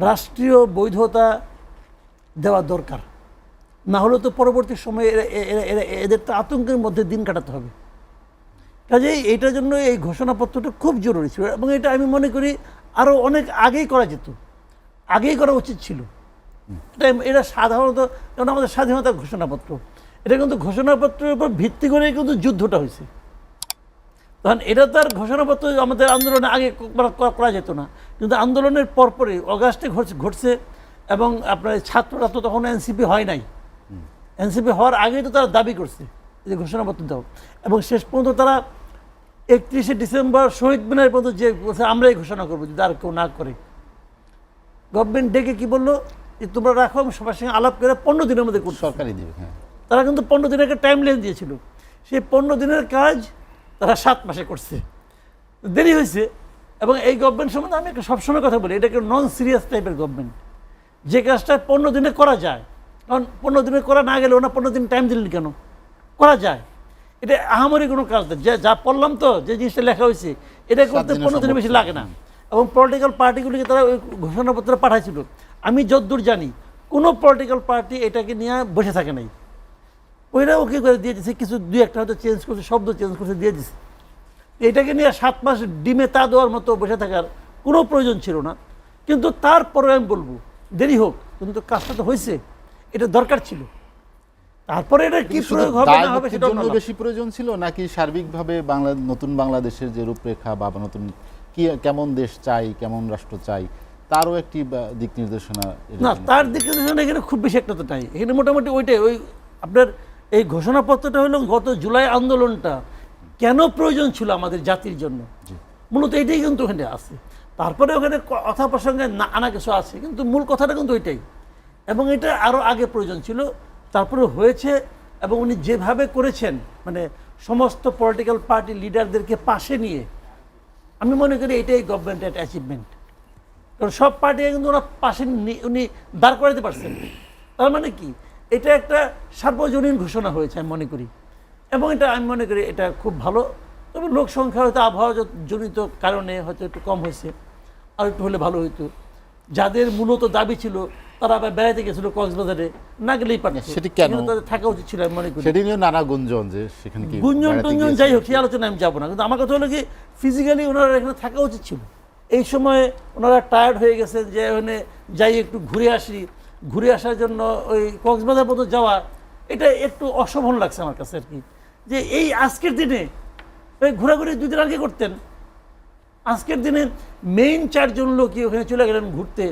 রাষ্ট্রীয় বৈধতা দেওয়া দরকার। না হলে তো পরবর্তী সময়ে এরা- এদের তো আতঙ্কের মধ্যে দিন কাটাতে হবে। কাজেই এইটার জন্য এই ঘোষণাপত্রটা খুব জরুরি ছিল এবং এটা আমি মনে করি আরও অনেক আগেই করা যেত। আগেই করা উচিত ছিল। এটা এটা সাধারণত, যেমন আমাদের স্বাধীনতার ঘোষণাপত্র। এটা কিন্তু ঘোষণাপত্রের উপর ভিত্তি করে কিন্তু যুদ্ধটা হয়েছে। তখন এটা তো আর ঘোষণাপত্র আমাদের আন্দোলনে আগে করা- করা- যেত না। কিন্তু আন্দোলনের পরপরই অগাস্টে ঘটছে ঘটছে এবং আপনার ছাত্ররা তো তখন এনসিপি হয় নাই। এনসিপি হওয়ার আগেই তো তারা দাবি করছে যে ঘোষণাপত্র দাও। এবং শেষ পর্যন্ত তারা একত্রিশে ডিসেম্বর শহীদ মিনার পর্যন্ত যে বলছে আমরাই ঘোষণা করব যদি আর কেউ না করে। গভর্নমেন্ট ডেকে কি বলল? যে তোমরা রাখো আমি সবার সঙ্গে আলাপ করে পনেরো দিনের মধ্যে করছ। সরকারই দিবে হ্যাঁ। তারা কিন্তু পনেরো দিনের একটা টাইম লেন দিয়েছিল। সেই পনেরো দিনের কাজ তারা সাত মাসে করছে। দেরি হয়েছে এবং এই গভর্নমেন্ট সম্বন্ধে আমি একটা সবসময় কথা বলি এটা একটা নন সিরিয়াস টাইপের গভর্নমেন্ট যে কাজটা পনেরো দিনে করা যায় কারণ পনেরো দিনে করা না গেলে ওনা পনেরো দিন টাইম দিলেন কেন? করা যায়। এটা আহামরি কোনো কাজ না। যা যা পড়লাম তো যে জিনিসটা লেখা হয়েছে এটা করতে পনেরো দিনের বেশি লাগে না। এবং পলিটিক্যাল পার্টিগুলিকে তারা ওই ঘোষণাপত্র পাঠাইছিল। আমি যতদূর জানি কোনো পলিটিক্যাল পার্টি এটাকে নিয়ে বসে থাকে নাই। ওইটা ওকে করে দিয়ে দিছে? কিছু দুই একটা হয়তো চেঞ্জ করছে শব্দ চেঞ্জ করছে দিয়ে দিছে। এটাকে নিয়ে সাত মাস ডিমে তা দেওয়ার মতো বসে থাকার কোনো প্রয়োজন ছিল না। কিন্তু তারপরে আমি বলব দেরি হোক কিন্তু কাজটা তো হয়েছে এটা দরকার ছিল। তারপরে এটা কি প্রয়োগ হবে না হবে সেটা জন্য বেশি প্রয়োজন ছিল নাকি সার্বিকভাবে বাংলা নতুন বাংলাদেশের যে রূপরেখা বা নতুন কি কেমন দেশ চাই কেমন রাষ্ট্র চাই তারও একটি দিক নির্দেশনা না তার দিক নির্দেশনা এখানে খুব বেশি একটা তো নাই। এখানে মোটামুটি ওইটাই ওই আপনার এই ঘোষণাপত্রটা হলো গত জুলাই আন্দোলনটা কেন প্রয়োজন ছিল আমাদের জাতির জন্য? মূলত এটাই কিন্তু ওখানে আছে। তারপরে ওখানে কথা প্রসঙ্গে না আনা কিছু আছে কিন্তু মূল কথাটা কিন্তু ওইটাই। এবং এটা আরও আগে প্রয়োজন ছিল। তারপরে হয়েছে এবং উনি যেভাবে করেছেন মানে সমস্ত পলিটিক্যাল পার্টি লিডারদেরকে পাশে নিয়ে আমি মনে করি এটাই গভর্নমেন্টের একটা অ্যাচিভমেন্ট কারণ সব পার্টি কিন্তু ওরা পাশে উনি দাঁড় করাতে পারছেন। তার মানে কি? এটা একটা সার্বজনীন ঘোষণা হয়েছে আমি মনে করি। এবং এটা আমি মনে করি এটা খুব ভালো। তবে লোক সংখ্যা হয়তো আবহাওয়া জনিত কারণে হয়তো একটু কম হয়েছে। আর একটু হলে ভালো হইতো। যাদের মূলত দাবি ছিল তারা আবার বেড়াতে গেছিল কক্সবাজারে না গেলেই পারত। সেটি কেন? তাদের থাকা উচিত ছিল আমি মনে করি। সেটি নানা গুঞ্জন যে সেখানে কি গুঞ্জন টুঞ্জন যাই হোক সেই আলোচনায় আমি যাব না। কিন্তু আমার কথা হলো কি ফিজিক্যালি ওনারা এখানে থাকা উচিত ছিল। এই সময়ে ওনারা টায়ার্ড হয়ে গেছেন যে ওখানে যাই একটু ঘুরে আসি। ঘুরে আসার জন্য ওই কক্সবাজার পর্যন্ত যাওয়া, এটা একটু অশোভন লাগছে আমার কাছে আর কি। যে এই আজকের দিনে ওই ঘোরাঘুরি দুদিন আগে করতেন। আজকের দিনে মেইন চারজন লোকই ওখানে চলে গেলেন ঘুরতে।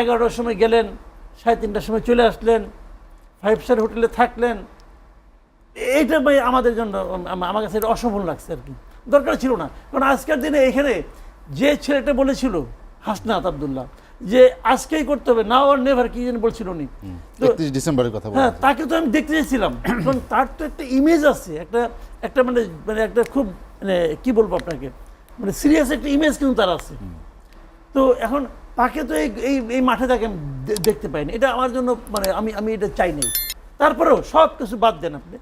এগারোটার সময় গেলেন, সাড়ে তিনটার সময় চলে আসলেন ফাইভ স্টার হোটেলে থাকলেন। এইটা ভাই আমাদের জন্য, আমার কাছে এটা অসফল লাগছে আর কি। দরকার ছিল না। কারণ আজকের দিনে এখানে যে ছেলেটা বলেছিল, হাসনাত আবদুল্লাহ যে আজকেই করতে হবে নাও আর নেভার কি যেন বলছিল উনি। ডিসেম্বরের কথা হ্যাঁ তাকে তো আমি দেখতে চাইছিলাম। কারণ তার তো একটা ইমেজ আছে একটা একটা মানে মানে একটা খুব মানে কি বলব আপনাকে? মানে সিরিয়াস একটা ইমেজ কিন্তু তার আছে। তো এখন তাকে তো এই এই মাঠে তাকে আমি দেখতে পাইনি। এটা আমার জন্য মানে আমি আমি এটা চাই নাই। তারপরেও সব কিছু বাদ দেন আপনি।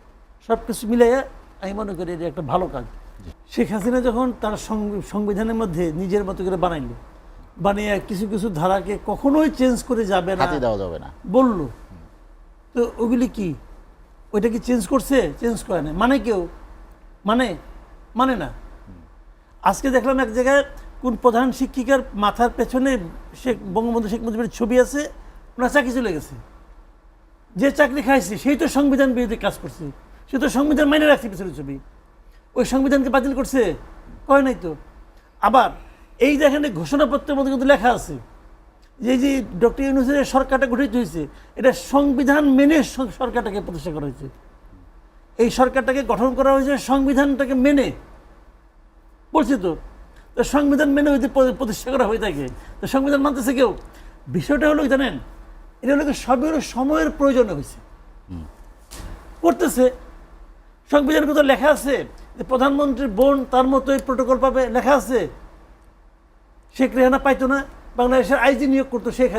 সব কিছু মিলাইয়া আমি মনে করি এটা একটা ভালো কাজ। শেখ হাসিনা যখন তার সংবি- সংবিধানের মধ্যে নিজের মতো করে বানাইলো বানিয়ে কিছু কিছু ধারাকে কখনোই চেঞ্জ করে যাবে না। দেওয়া যাবে না। বলল। তো ওগুলি কি? ওইটা কি চেঞ্জ করছে? চেঞ্জ করে না মানে কেউ? মানে? মানে না। আজকে দেখলাম এক জায়গায় কোন প্রধান শিক্ষিকার মাথার পেছনে শেখ বঙ্গবন্ধু শেখ মুজিবের ছবি আছে ওনার চাকরি চলে গেছে। যে চাকরি খাইছে সেই তো সংবিধান বিরোধী কাজ করছে। সে তো সংবিধান মাইনে রাখছে পিছনে ছবি। ওই সংবিধানকে বাতিল করছে? কয় নাই তো। আবার এই দেখেন এই ঘোষণাপত্রের মধ্যে কিন্তু লেখা আছে যে যে ডক্টর ইউনুসের সরকারটা গঠিত হয়েছে এটা সংবিধান মেনে সরকারটাকে প্রতিষ্ঠা করা হয়েছে। এই সরকারটাকে গঠন করা হয়েছে সংবিধানটাকে মেনে। বলছি তো তো সংবিধান মেনে যদি প্রতিষ্ঠা করা হয়ে থাকে তো সংবিধান মানতেছে কেউ? বিষয়টা হলো জানেন? এটা হলো সবই হলো সময়ের প্রয়োজন হয়েছে। করতেছে সংবিধান কোথাও লেখা আছে যে প্রধানমন্ত্রীর বোন তার মতোই প্রোটোকল পাবে লেখা আছে শেখ রেহানা পাইতো না বাংলাদেশের আইজি নিয়োগ করতো শেখ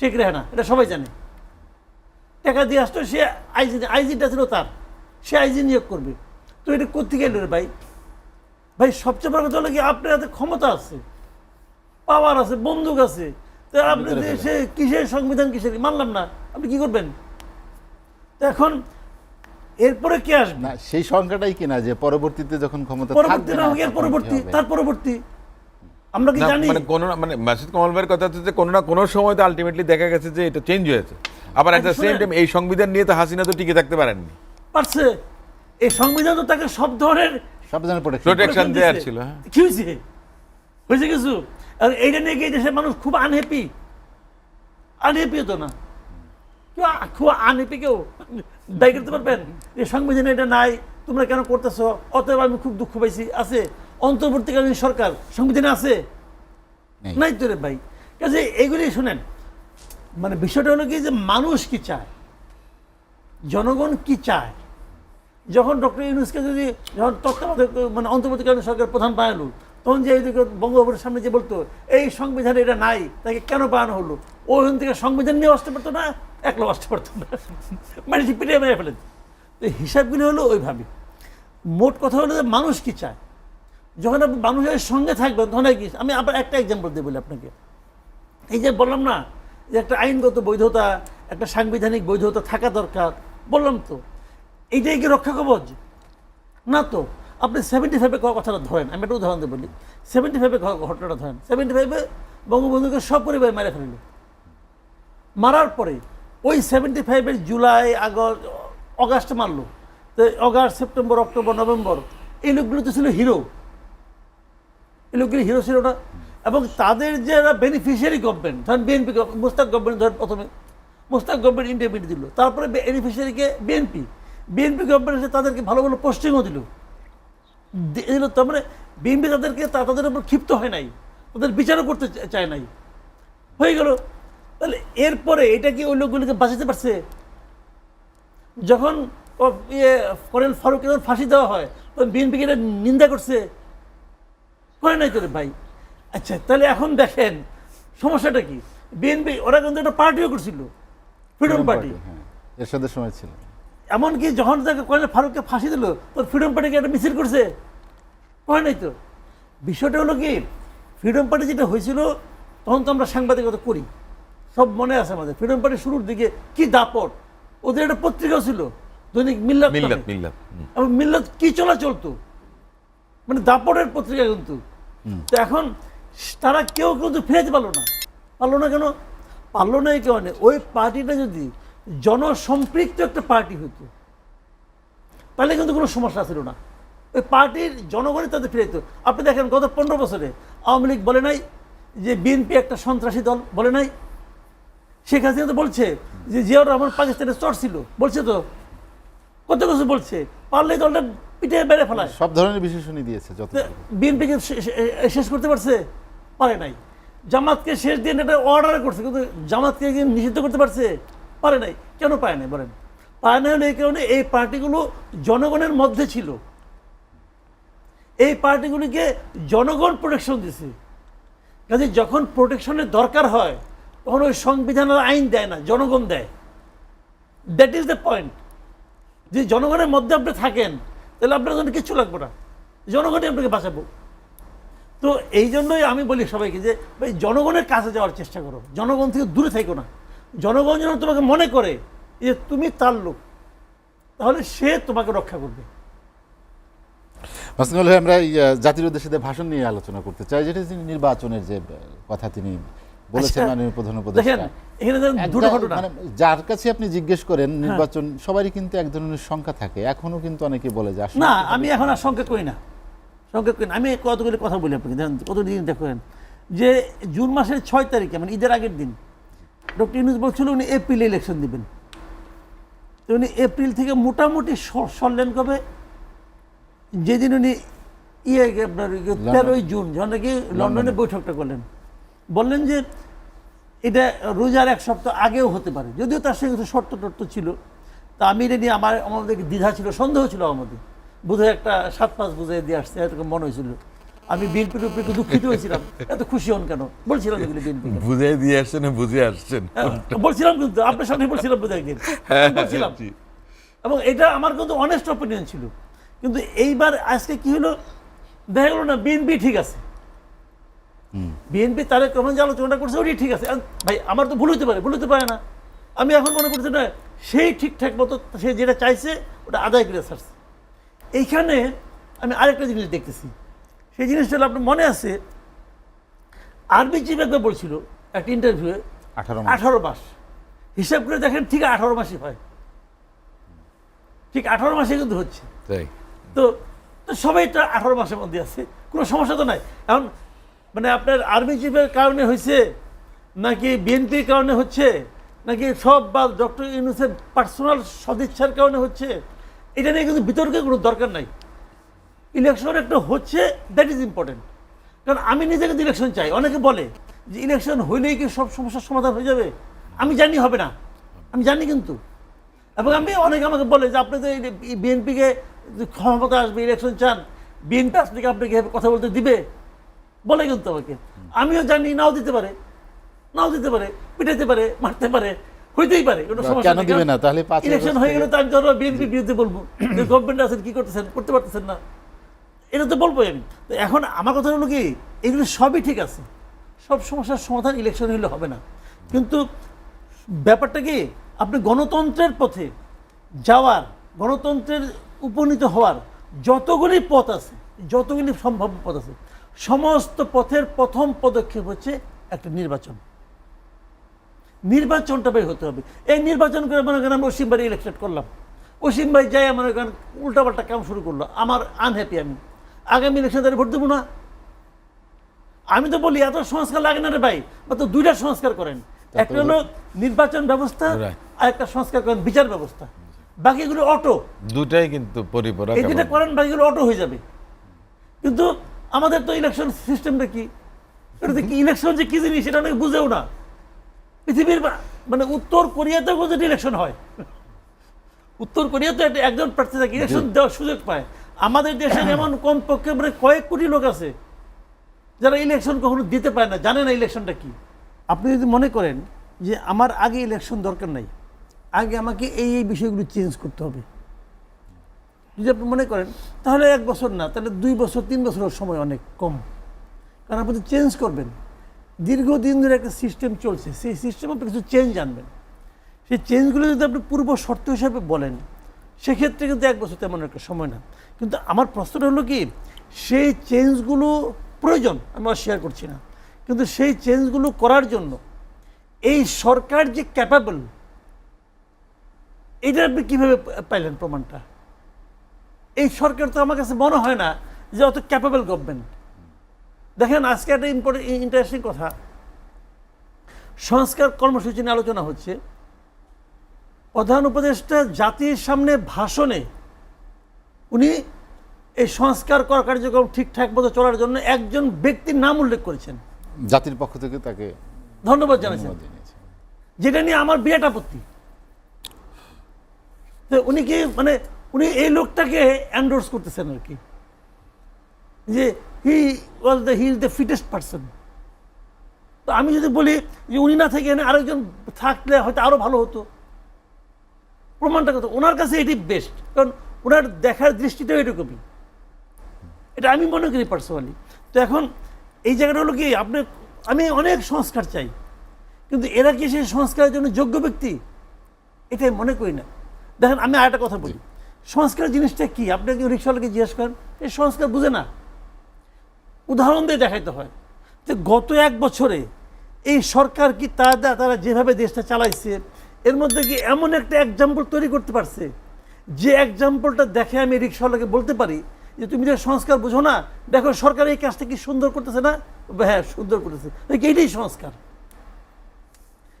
শেখ রেহানা এটা সবাই জানে। টাকা দিয়ে আসতো সে আইজি আইজিটা ছিল তার সে আইজি নিয়োগ করবে। তো এটা কোথেকে এলো ভাই? ভাই সবচেয়ে বড় কথা হলো কি আপনার হাতে ক্ষমতা আছে পাওয়ার আছে বন্দুক আছে তো আপনি সে কিসের সংবিধান কিসের মানলাম না আপনি কি করবেন? তো এখন এরপরে কে আসবে? না সেই সংখ্যাটাই কিনা যে পরবর্তীতে যখন ক্ষমতা পরবর্তী না না হোক, এর পরবর্তী তার পরবর্তী। আমরা কি জানি? মানে কোনো মানে মাসুদ কমল ভাইয়ের কথা হচ্ছে যে কোনো না কোনো সময় তো আলটিমেটলি দেখা গেছে যে এটা চেঞ্জ হয়েছে। আবার একটা আচ্ছা, সেম টাইম এই সংবিধান নিয়ে তো হাসিনা তো টিকে থাকতে পারেননি। পারছে। এই সংবিধান তো তাকে সব ধরনের সব ধরনের দিছে। দেয়ার ছিল, হ্যাঁ। কি হয়েছে? হয়েছে কিছু? আর এইটা নিয়ে এই দেশের মানুষ খুব আনহ্যাপি আনহ্যাপি তো না। কেউ খুব আনহ্যাপি কেউ দায়ী করতে পারবেন? এই সংবিধানে এটা নাই তোমরা কেন করতেছো? অতএব আমি খুব দুঃখ পাইছি। আছে? অন্তর্বর্তীকালীন সরকার সংবিধানে আছে? নাই। তো রে ভাই। কাজে এগুলি শুনেন মানে বিষয়টা হলো কি যে মানুষ কি চায়? জনগণ কি চায়? যখন ডক্টর ইউনুসকে যদি যখন তত্ত্বাবধায়ক মানে অন্তর্বর্তীকালীন সরকার প্রধান বানালো তখন যে এইদিকে বঙ্গভবনের সামনে যে বলতো এই সংবিধানে এটা নাই তাকে কেন বানানো হলো? ওখান থেকে সংবিধান নিয়ে আসতে পারতো না একলা আসতে পারতো না। মানে পিটিয়ে মেরে ফেলেন তো হিসাবগুলি হলো ওইভাবে। মোট কথা হলো যে মানুষ কি চায়? যখন আপনি মানুষের সঙ্গে থাকবেন, তখন কি, আমি আবার একটা এক্সাম্পল দিয়ে বলি আপনাকে। এই যে বললাম না, যে একটা আইনগত বৈধতা, একটা সাংবিধানিক বৈধতা থাকা দরকার, বললাম তো। এইটাই কি রক্ষা কবচ? না তো। আপনি সেভেন্টি ফাইভে কথাটা ধরেন, আমি একটা উদাহরণ দিয়ে বলি। সেভেন্টি ফাইভে ঘটনাটা ধরেন। সেভেন্টি ফাইভে বঙ্গবন্ধুকে সব পরিবার মেরে ফেলল। মারার পরে ওই সেভেন্টি ফাইভের জুলাই, আগস্ট, অগাস্ট মারলো। তো অগাস্ট, সেপ্টেম্বর, অক্টোবর, নভেম্বর, এই লোকগুলো তো ছিল হিরো এই লোকগুলি হিরো ছিল না। এবং তাদের যারা বেনিফিশিয়ারি গভর্নমেন্ট ধরেন বিএনপি মুস্তাক গভর্নমেন্ট ধরেন প্রথমে, মুস্তাক গভর্নমেন্ট ইন্টারমিডিয়েট দিল। তারপরে বেনিফিশিয়ারিকে বিএনপি বিএনপি গভর্নমেন্ট এসে তাদেরকে ভালো ভালো পোস্টিংও দিল। দিল, তার মানে বিএনপি তাদেরকে তাদের উপর ক্ষিপ্ত হয় নাই। তাদের বিচারও করতে চায় নাই। হয়ে গেল। তাহলে এরপরে এটা কি ওই লোকগুলিকে বাঁচাতে পারছে? যখন ইয়ে করেন ফারুক ফাঁসি দেওয়া হয়, তখন বিএনপিকে নিন্দা করছে? করে নাই তোরে ভাই? আচ্ছা তাহলে এখন দেখেন সমস্যাটা কি? বিএনপি ওরা কিন্তু একটা পার্টিও করছিল ফ্রিডম পার্টি হ্যাঁ এরশাদের সময় ছিল। এমনকি যখন তাকে কয়েন ফারুককে ফাঁসি দিল তোর ফ্রিডম পার্টিকে একটা মিছিল করছে হয় নাই তো? বিষয়টা হলো কি ফ্রিডম পার্টি যেটা হয়েছিল তখন তো আমরা সাংবাদিকতা করি সব মনে আছে আমাদের। ফ্রিডম পার্টি শুরুর দিকে কি দাপট? ওদের একটা পত্রিকাও ছিল দৈনিক মিল্লাত। মিল্লাত মিল্লাত মিল্লাত কি চলা চলতো মানে দাপটের পত্রিকা কিন্তু। তো এখন তারা কেউ কিন্তু ফিরাতে পারল না। পারল না কেন? পারল না এই কারণে। ওই পার্টিটা যদি জনসম্পৃক্ত একটা পার্টি হতো তাহলে কিন্তু কোনো সমস্যা ছিল না। ওই পার্টির জনগণই তাদের ফিরাইতো আপনি দেখেন, গত পনেরো বছরে আওয়ামী লীগ বলে নাই যে বিএনপি একটা সন্ত্রাসী দল বলে নাই। শেখ হাসিনা তো বলছে যে জিয়াউর রহমান পাকিস্তানের চর ছিল। বলছে তো কত কিছু বলছে? পারলে দলটা পিঠে বেড়ে ফেলায়। সব ধরনের বিশেষণই দিয়েছে যত বিএনপিকে শেষ করতে পারছে? পারে নাই। জামাতকে শেষ দিন এটা অর্ডার করছে কিন্তু জামাতকে নিষিদ্ধ করতে পারছে? পারে নাই। কেন পায় নাই বলেন? পায় না হলে এই কারণে এই পার্টিগুলো জনগণের মধ্যে ছিল। এই পার্টিগুলিকে জনগণ প্রোটেকশন দিছে। কাজে যখন প্রোটেকশনের দরকার হয় তখন ওই সংবিধানের আইন দেয় না জনগণ দেয়। দ্যাট ইজ দ্য পয়েন্ট যে জনগণের মধ্যে আপনি থাকেন, তাহলে আপনার জন্য কিচ্ছু লাগবে না। জনগণই আপনাকে বাঁচাবো। তো এই জন্যই আমি বলি সবাইকে যে, ভাই, জনগণের কাছে যাওয়ার চেষ্টা করো। জনগণ থেকে দূরে থেকো না। জনগণ যেন তোমাকে মনে করে যে, তুমি তার লোক। তাহলে সে তোমাকে রক্ষা করবে। মাসুদুল ভাই, আমরা জাতির উদ্দেশ্যে ভাষণ নিয়ে আলোচনা করতে চাই, যেটা তিনি নির্বাচনের যে কথা তিনি বলেছেন আচ্ছা, মাননীয় প্রধান উপদেষ্টা। দুটো ঘটনা। মানে যার কাছে আপনি জিজ্ঞেস করেন নির্বাচন সবারই কিন্তু এক ধরনের সংখ্যা থাকে। এখনও কিন্তু অনেকে বলে যে না আমি এখন আর সংকেত করি না। সংকেত করি না। আমি কতগুলি কথা বলি আপনাকে দেখেন কতদিন দেখেন। যে জুন মাসের ছয় তারিখে মানে ঈদের আগের দিন ডক্টর ইউনুস বলছিল উনি এপ্রিলে ইলেকশন দিবেন। তো উনি এপ্রিল থেকে মোটামুটি সরলেন কবে? যেদিন উনি ইয়ে আপনার তেরোই জুন যখন নাকি লন্ডনে বৈঠকটা করলেন। বললেন যে এটা রোজার এক সপ্তাহ আগেও হতে পারে। যদিও তার সঙ্গে কিছু শর্ত টর্ত ছিল। তা আমি এটা নিয়ে আমার আমাদের দ্বিধা ছিল সন্দেহ ছিল আমাদের বোধহয় একটা সাত পাঁচ বুঝে দিয়ে আসছে এরকম মনে হয়েছিল। আমি বিএনপির উপরে একটু দুঃখিত হয়েছিলাম। এত খুশি হন কেন? বলছিলাম এগুলো বিএনপি বুঝে দিয়ে আসছেন বুঝে আসছেন? বলছিলাম কিন্তু আপনার সামনে বলছিলাম বোধ একদিন। বলছিলাম। জি। এবং এটা আমার কিন্তু অনেস্ট অপিনিয়ন ছিল। কিন্তু এইবার আজকে কি হলো? দেখা গেলো না বিএনপি ঠিক আছে। বিএনপি তারেক রহমান যে আলোচনাটা করছে ওটি ঠিক আছে। ভাই আমার তো ভুল হতে পারে ভুল হতে পারে না। আমি এখন মনে করছি না সেই ঠিকঠাক মতো সে যেটা চাইছে ওটা আদায় করে ছাড়ছে। এইখানে আমি আরেকটা জিনিস দেখতেছি। সেই জিনিসটা আপনার মনে আছে আরবি চিফ একবার বলছিল একটা ইন্টারভিউয়ে আঠারো আঠারো মাস। হিসাব করে দেখেন ঠিক আঠারো মাসই হয়। ঠিক আঠারো মাসে কিন্তু হচ্ছে। তাই। তো তো সবাই তো আঠারো মাসের মধ্যে আছে কোনো সমস্যা তো নাই। এখন মানে আপনার আর্মি চিফের কারণে হয়েছে, নাকি বিএনপির কারণে হচ্ছে, নাকি সব বা ডক্টর ইউনুসের পার্সোনাল সদিচ্ছার কারণে হচ্ছে, এটা নিয়ে কিন্তু বিতর্কের কোনো দরকার নাই। ইলেকশন একটা হচ্ছে দ্যাট ইজ ইম্পর্টেন্ট কারণ আমি নিজে কিন্তু ইলেকশন চাই, অনেকে বলে যে ইলেকশন হইলেই কি সব সমস্যার সমাধান হয়ে যাবে? আমি জানি হবে না, আমি জানি কিন্তু। এবং আমি অনেকে আমাকে বলে যে আপনি তো বিএনপিকে ক্ষমতা আসবে, ইলেকশন চান, বিএনপি আসলে কি আপনাকে কথা বলতে দিবে? বলে কিন্তু আমাকে। আমিও জানি নাও দিতে পারে নাও দিতে পারে পিটাইতে পারে মারতে পারে হইতেই পারে কোনো সমস্যা। দিবে না? তাহলে পাঁচ ইলেকশন হয়ে গেলে তো আমি ধরো বিএনপি বিরুদ্ধে বলব। যে গভর্নমেন্ট আছেন কি করতেছেন করতে পারতেছেন না। এটা তো বলবোই আমি। তো এখন আমার কথা হলো কি এগুলো সবই ঠিক আছে। সব সমস্যার সমাধান ইলেকশন হলে হবে না। কিন্তু ব্যাপারটা কি আপনি গণতন্ত্রের পথে যাওয়ার গণতন্ত্রের উপনীত হওয়ার যতগুলি পথ আছে যতগুলি সম্ভাব্য পথ আছে সমস্ত পথের প্রথম পদক্ষেপ হচ্ছে একটা নির্বাচন। নির্বাচনটা বের হতে হবে। এই নির্বাচন করে মনে করেন আমি অসীম ভাই ইলেকশন করলাম। অসীম ভাই যাই মনে করেন উল্টাপাল্টা কাম শুরু করল। আমার আনহ্যাপি আমি। আগামী ইলেকশন তাহলে ভোট দেবো না। আমি তো বলি এত সংস্কার লাগে না রে ভাই। তো দুইটা সংস্কার করেন। একটা হলো নির্বাচন ব্যবস্থা. আর একটা সংস্কার করেন বিচার ব্যবস্থা। বাকিগুলো অটো। দুটাই কিন্তু পরিপূরক এই যেটা করেন বাকিগুলো অটো হয়ে যাবে। কিন্তু আমাদের তো ইলেকশন সিস্টেমটা কি? এটা কি ইলেকশন যে কি জিনিস সেটা অনেক বুঝেও না। পৃথিবীর মানে উত্তর কোরিয়াতেও কিন্তু ইলেকশন হয়। উত্তর কোরিয়াতে একটা একজন প্রার্থী থাকে ইলেকশন দেওয়ার সুযোগ পায়। আমাদের দেশের এমন কমপক্ষে মানে কয়েক কোটি লোক আছে যারা ইলেকশন কখনো দিতে পারে না জানে না ইলেকশনটা কি। আপনি যদি মনে করেন যে আমার আগে ইলেকশন দরকার নাই আগে আমাকে এই এই বিষয়গুলো চেঞ্জ করতে হবে। যদি আপনি মনে করেন, তাহলে এক বছর না, তাহলে দুই বছর, তিন বছরের সময় অনেক কম। কারণ আপনি চেঞ্জ করবেন, দীর্ঘদিন ধরে একটা সিস্টেম চলছে, সেই সিস্টেমে আপনি কিছু চেঞ্জ আনবেন। সেই চেঞ্জগুলো যদি আপনি পূর্ব শর্ত হিসাবে বলেন, সেক্ষেত্রে কিন্তু এক বছর তেমন একটা সময় না। কিন্তু আমার প্রশ্নটা হলো কি, সেই চেঞ্জগুলো প্রয়োজন, আমি শেয়ার করছি না। কিন্তু সেই চেঞ্জগুলো করার জন্য, এই সরকার যে ক্যাপাবল এটা আপনি কীভাবে পাইলেন প্রমাণটা? এই সরকার তো আমার কাছে মনে হয় না যে অত ক্যাপেবল গভর্নমেন্ট দেখেন আজকে একটা ইম্পর্টেন্ট ইন্টারেস্টিং কথা। সংস্কার কর্মসূচি নিয়ে আলোচনা হচ্ছে। প্রধান উপদেষ্টা জাতির সামনে ভাষণে উনি এই সংস্কার কর কার্যক্রম ঠিকঠাক মতো চলার জন্য একজন ব্যক্তির নাম উল্লেখ করেছেন। জাতির পক্ষ থেকে তাকে ধন্যবাদ জানাচ্ছেন। যেটা নিয়ে আমার বিরাট আপত্তি। উনি কি মানে উনি এই লোকটাকে অ্যান্ডোর্স করতেছেন আর কি। যে he was the he is the fittest person তো আমি যদি বলি যে উনি না থেকে এখানে আরেকজন থাকলে হয়তো আরও ভালো হতো। প্রমাণটা কত? ওনার কাছে এটি বেস্ট কারণ ওনার দেখার দৃষ্টিটাও এরকমই। এটা আমি মনে করি পার্সোনালি তো এখন এই জায়গাটা হলো কি, আপনি, আমি অনেক সংস্কার চাই। কিন্তু এরা কি সেই সংস্কারের জন্য যোগ্য ব্যক্তি? এটাই মনে করি না। দেখেন, আমি আরেকটা কথা বলি। সংস্কার জিনিসটা কি? আপনি কি রিক্সাওয়ালাকে জিজ্ঞেস করেন এই সংস্কার বুঝে না। উদাহরণ দিয়ে দেখাইতে হয় যে গত এক বছরে এই সরকার কি তারা তারা যেভাবে দেশটা চালাইছে, এর মধ্যে কি এমন একটা এক্সাম্পল তৈরি করতে পারছে? যে এক্সাম্পলটা দেখে আমি রিক্সাওয়ালাকে বলতে পারি যে, তুমি যে সংস্কার বুঝো না, দেখো সরকার এই কাজটা কি সুন্দর করতেছে না? হ্যাঁ সুন্দর করতেছে। এইটাই সংস্কার।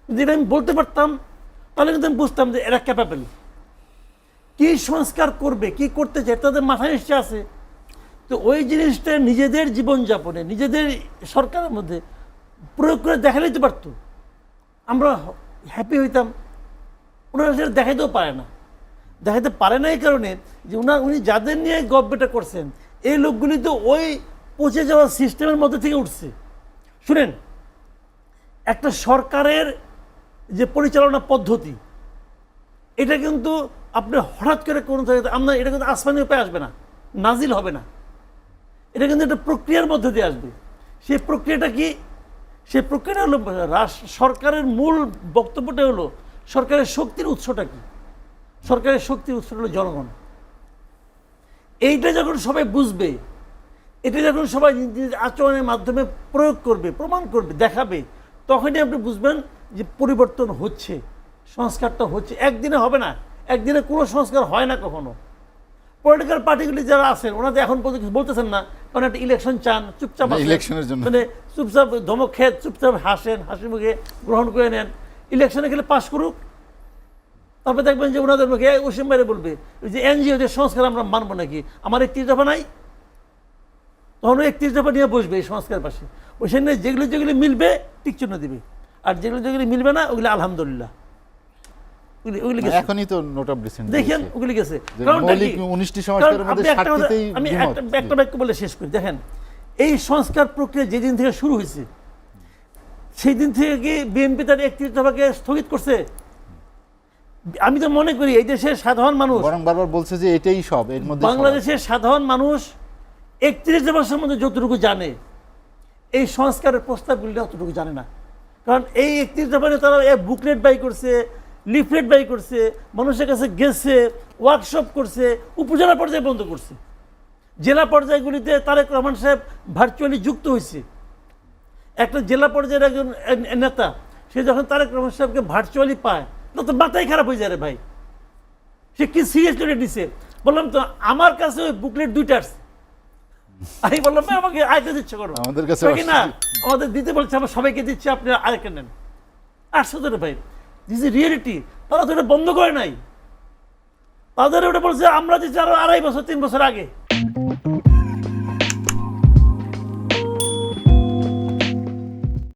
যদি আমি বলতে পারতাম, তাহলে কিন্তু আমি বুঝতাম যে এরা ক্যাপাবেল কি সংস্কার করবে, কি করতে চায়, তাদের মাথায় নিশ্চয় আছে। তো ওই জিনিসটা নিজেদের জীবনযাপনে, নিজেদের সরকারের মধ্যে প্রয়োগ করে দেখা তো পারতো। আমরা হ্যাপি হইতাম। ওনারা সেটা দেখাইতেও পারে না। দেখাতে পারে না এই কারণে যে ওনার উনি যাদের নিয়ে গভর্নমেন্টটা করছেন, এই লোকগুলি তো ওই পচে যাওয়া সিস্টেমের মধ্যে থেকে উঠছে। শুনেন, একটা সরকারের যে পরিচালনা পদ্ধতি, এটা কিন্তু আপনি হঠাৎ করে কোনো জায়গাতে, আপনার এটা কিন্তু আসমানি উপায় আসবে না, নাজিল হবে না। এটা কিন্তু একটা প্রক্রিয়ার মধ্যে দিয়ে আসবে। সেই প্রক্রিয়াটা কি? সেই প্রক্রিয়াটা হলো সরকারের মূল বক্তব্যটা হলো, সরকারের শক্তির উৎসটা কি? সরকারের শক্তির উৎসটা হলো জনগণ। এইটা যখন সবাই বুঝবে, এটা যখন সবাই আচরণের মাধ্যমে প্রয়োগ করবে, প্রমাণ করবে, দেখাবে, তখনই আপনি বুঝবেন যে পরিবর্তন হচ্ছে, সংস্কারটা হচ্ছে। একদিনে হবে না। একদিনে কোনো সংস্কার হয় না কখনো। পলিটিক্যাল পার্টিগুলি যারা আছেন ওনাদের এখন পর্যন্ত কিছু বলতেছেন না কারণ একটা ইলেকশন চান চুপচাপ ইলেকশনের জন্য। মানে চুপচাপ ধমক খেয়ে চুপচাপ হাসেন হাসি মুখে গ্রহণ করে নেন। ইলেকশনে গেলে পাশ করুক। তারপরে দেখবেন যে ওনাদের মুখে ওসিম বাইরে বলবে ওই যে এনজিও যে সংস্কার আমরা মানবো নাকি? আমার একত্রিশ দফা নাই। তখন ওই একত্রিশ দফা নিয়ে বসবে এই সংস্কার পাশে। ওইখানে যেগুলো যেগুলো মিলবে টিক চিহ্ন দিবে। আর যেগুলো যেগুলো মিলবে না ওগুলো আলহামদুলিল্লাহ। ওগুলি গেছে। এখনই তো নোট অফ ডিসেন্ট দেখেন ওগুলি গেছে। যে কারণটা মৌলিক 19টি সংস্কারের মধ্যে আপনি 60টিতেই আমি একটা একটা বাক্য বলে শেষ করি। দেখেন এই সংস্কার প্রক্রিয়া যেদিন থেকে শুরু হয়েছে সেই দিন থেকে কি বিএনপি তার একত্রিশ দফাকে স্থগিত করছে। আমি তো মনে করি এই দেশের সাধারণ মানুষ বরং বারবার বলছে যে এটাই সব এর মধ্যে বাংলাদেশের সাধারণ মানুষ একত্রিশ দফার সম্বন্ধে যতটুকু জানে এই সংস্কারের প্রস্তাবগুলি অতটুকু জানে না। কারণ এই একত্রিশ দফা তারা বুকলেট বাই করছে লিফলেট বাই করছে মানুষের কাছে গেছে ওয়ার্কশপ করছে উপজেলা পর্যায়ে বন্ধ করছে। জেলা পর্যায়গুলিতে তারেক রহমান সাহেব ভার্চুয়ালি যুক্ত হয়েছে। একটা জেলা পর্যায়ের একজন নেতা সে যখন তারেক রহমান সাহেবকে ভার্চুয়ালি পায় তখন তো মাথায় খারাপ হয়ে যায় রে ভাই। সে কি সিরিয়াসলি নিছে? বললাম তো আমার কাছে ওই বুকলেট দুইটা আসছে আমি বললাম ভাই আমাকে আরেকটা দিচ্ছে করো আমাদের কাছে না আমাদের দিতে বলছে আমরা সবাইকে দিচ্ছে আপনি আরেকটা নেন। আসছে তো রে ভাই। দিস ইজ রিয়েলিটি তারা তো এটা বন্ধ করে নাই। তাদের ওটা বলছে, আমরা যে আড়াই বছর, তিন বছর আগে